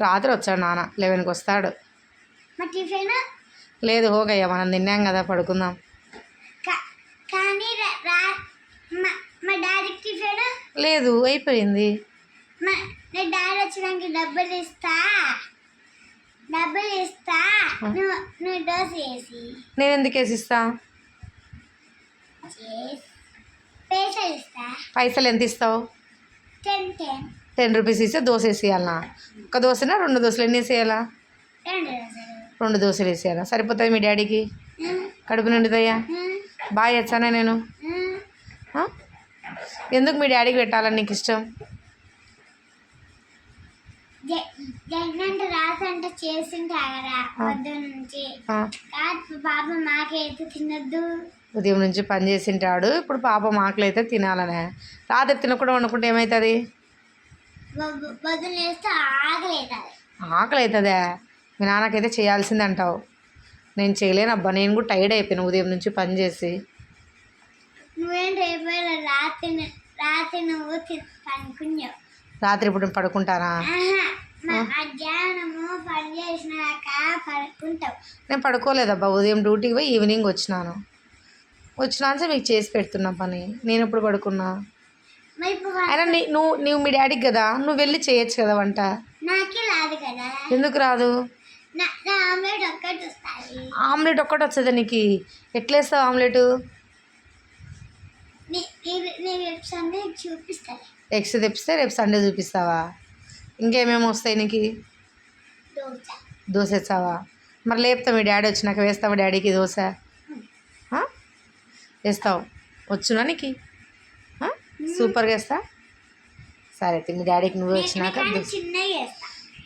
రాత్రి వచ్చాడు నాన్న లెవెన్కి వస్తాడు. లేదు హోగయ్యా మనం తిన్నాం కదా పడుకుందాం. కానీ లేదు అయిపోయింది. డాడీ వచ్చినాక డబ్బులు ఇస్తా. డబ్బులు ఇస్తా. నువ్వు నువ్వు దోశ వేసి నేను ఎందుకు వేసిస్తా పైసలు ఎంత ఇస్తావు? టెన్ రూపీస్ ఇస్తే దోశ వేసేయాలనా ఒక దోశనా రెండు దోశలు? ఎన్ని వేసేయాలా? రెండు దోశలు వేసేయాలా? సరిపోతుంది మీ డాడీకి? కడుపు నిండుదయ్యా బాగా వచ్చానా నేను? ఎందుకు మీ డాడీకి పెట్టాలని నీకు ఇష్టం? జగనంట రాసంట చేసింటా కదా పొద్దు నుంచి తినొద్దు. ఉదయం నుంచి పని చేసింటాడు. ఇప్పుడు పాప ఆకలి అయితే తినాలనే. రాత్రి తినకుండా వండుకుంటే ఏమవుతుంది ఆకలి అవుతుంది మీ నాన్నకైతే చేయాల్సింది అంటావు నేను చేయలేనబ్బా నేను కూడా టైర్డ్ అయిపోయాను ఉదయం నుంచి పని చేసి. రాత్రి ఇప్పుడు పడుకుంటానా? నేను పడుకోలేదబ్బా ఉదయం డ్యూటీకి పోయి ఈవినింగ్ వచ్చినాను. వచ్చినాక మీకు చేసి పెడుతున్నా పని. నేను ఎప్పుడు పడుకున్నా? అయినా నువ్వు నువ్వు మీ డాడీకి కదా? నువ్వు వెళ్ళి చేయొచ్చు కదా వంట? ఎందుకు రాదు? ఆమ్లెట్ ఒక్కటి వస్తుంది. నీకు? ఎట్లా వేస్తావు ఆమ్లెట్? ఎగ్స్ తెప్పిస్తే రేపు సండే చూపిస్తావా? ఇంకేమేమి వస్తాయి నీకు? దోశ. వేస్తావా మరి లేపుతా మీ డాడీ వచ్చినాక వేస్తావా డాడీకి దోశ? వేస్తావు. వచ్చునా నీకు? సూపర్గా వేస్తా? సరే అయితే మీ డాడీకి నువ్వు వచ్చినాక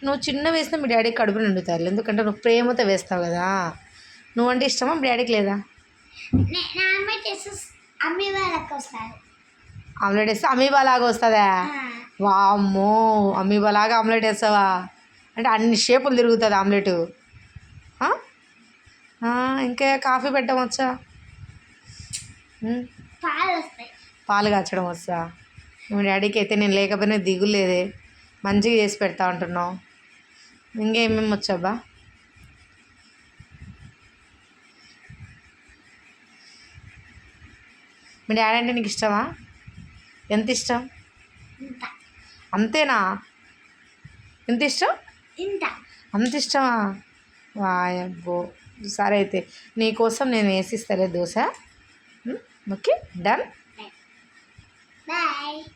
నువ్వు చిన్న వేస్తే మీ డాడీకి కడుపు నిండుతారు. ఎందుకంటే నువ్వు ప్రేమతో వేస్తావు కదా. నువ్వంటే ఇష్టమా మీ డాడీకి లేదా? ఆమ్లెట్ వేసి అమ్మే వాళ్ళకి వస్తుంది. ఆమ్లెట్ వేస్తే అమీబాలాగా వస్తుందా? వామ్మో అమీబాలాగా ఆమ్లెట్ వేస్తావా? అంటే అన్ని షేపులు తిరుగుతుంది ఆమ్లెట్. ఇంకా కాఫీ పెట్టడం వచ్చా ఉమ్, పాలు కాచడం వచ్చా మీ డాడీకి అయితే నేను లేకపోయినా దిగులేదే. మంచిగా చేసి పెడతా ఉంటున్నావు ఇంకేమేమి వచ్చాబ్బా? మీ డాడీ అంటే నీకు ఇష్టమా? ఎంత ఇష్టం? అంతేనా? ఎంత ఇష్టం? అంత ఇష్టమా? వాయబ్బో. సరే అయితే నీకోసం నేను వేసిస్తాలే దోశ. Okay, done? Bye.